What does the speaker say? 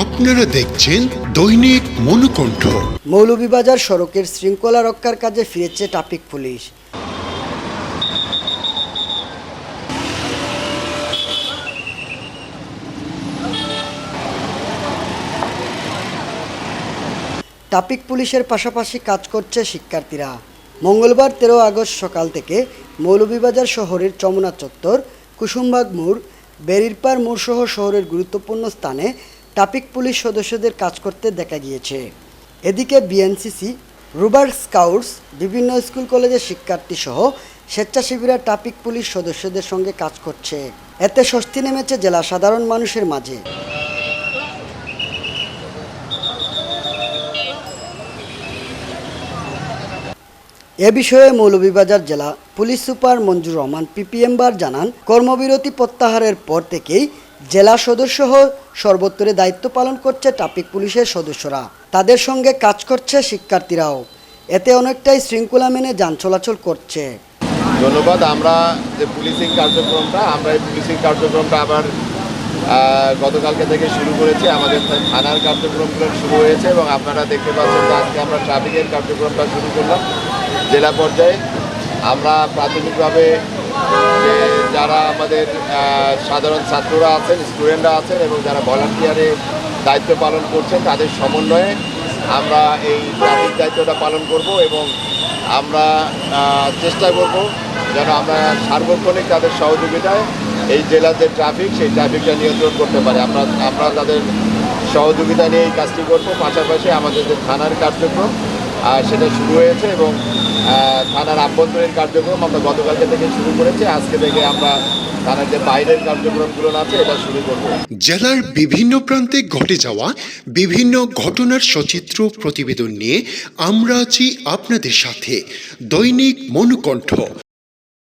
আপনারা দেখছেন দৈনিক মনুকণ্ঠ। মৌলভীবাজার সড়কের শৃঙ্খলা রক্ষার কাজে ফিরেছে ট্রাফিক পুলিশ। ট্রাফিক পুলিশের পাশাপাশি কাজ করছে শিক্ষার্থীরা। মঙ্গলবার তেরো আগস্ট সকাল থেকে মৌলভীবাজার শহরের চমনা চত্বর, কুসুমবাগ মোড় বেরিরপার মোড়সহ শহরের গুরুত্বপূর্ণ স্থানে ট্রাফিক পুলিশ সদস্যদের কাজ করতে দেখা গিয়েছে। এদিকে বিএনসিসি রুবার স্কাউটস, বিভিন্ন স্কুল কলেজের শিক্ষার্থী সহ স্বেচ্ছাসেবীরা ট্রাফিক পুলিশ সদস্যদের সঙ্গে কাজ করছে। এতে স্বস্তি নেমেছে জেলা সাধারণ মানুষের মাঝে। এ বিষয়ে মৌলভীবাজার জেলা police super Manjur Rahman PPM bar জানান, কর্মবিরতি প্রত্যাহারের পর থেকেই জেলা সদস্য সর্বত্রে দায়িত্ব পালন করছে ট্রাফিক পুলিশের সদস্যরা। তাদের সঙ্গে কাজ করছে শিক্ষার্থীরাও। এতে অনেকটাই শৃঙ্খলা মেনে যান চলাচল করছে। ধন্যবাদ, আমরা যে পুলিশিং কার্যক্রমটা, আমরা এই পুলিশিং কার্যক্রমটা আবার গতকালকে থেকে শুরু করেছি। আমাদের থানার কার্যক্রমগুলো শুরু হয়েছে এবং আপনারা দেখতে পাচ্ছেন যে আজকে আমরা ট্রাফিকের কার্যক্রমটা শুরু করলাম। জেলা পর্যায়ে আমরা প্রাথমিকভাবে যে যারা আমাদের সাধারণ ছাত্ররা আছেন স্টুডেন্টরা আছেন এবং যারা ভলান্টিয়ারে দায়িত্ব পালন করছেন, তাদের সমন্বয়ে আমরা এই ট্রাফিক দায়িত্বটা পালন করব এবং আমরা চেষ্টা করব যেন আমরা সার্বক্ষণিক তাদের সহযোগিতায় এই জেলার যে ট্রাফিক সেই ট্রাফিকটা নিয়ন্ত্রণ করতে পারে। আমরা আমরা তাদের সহযোগিতা নিয়ে এই কাজটি করব। পাশাপাশি আমাদের যে থানার কার্যক্রম সেটা শুরু হয়েছে এবং থানার আভ্যন্তরীণ কার্যক্রম আমরা গতকালকে থেকে শুরু করেছি। আজকে থেকে আমরা যে বাইরের শুরু জেলার বিভিন্ন প্রান্তে ঘটে যাওয়া বিভিন্ন ঘটনার সচিত্র প্রতিবেদন নিয়ে আমরা আছি আপনাদের সাথে। দৈনিক মনুকণ্ঠ।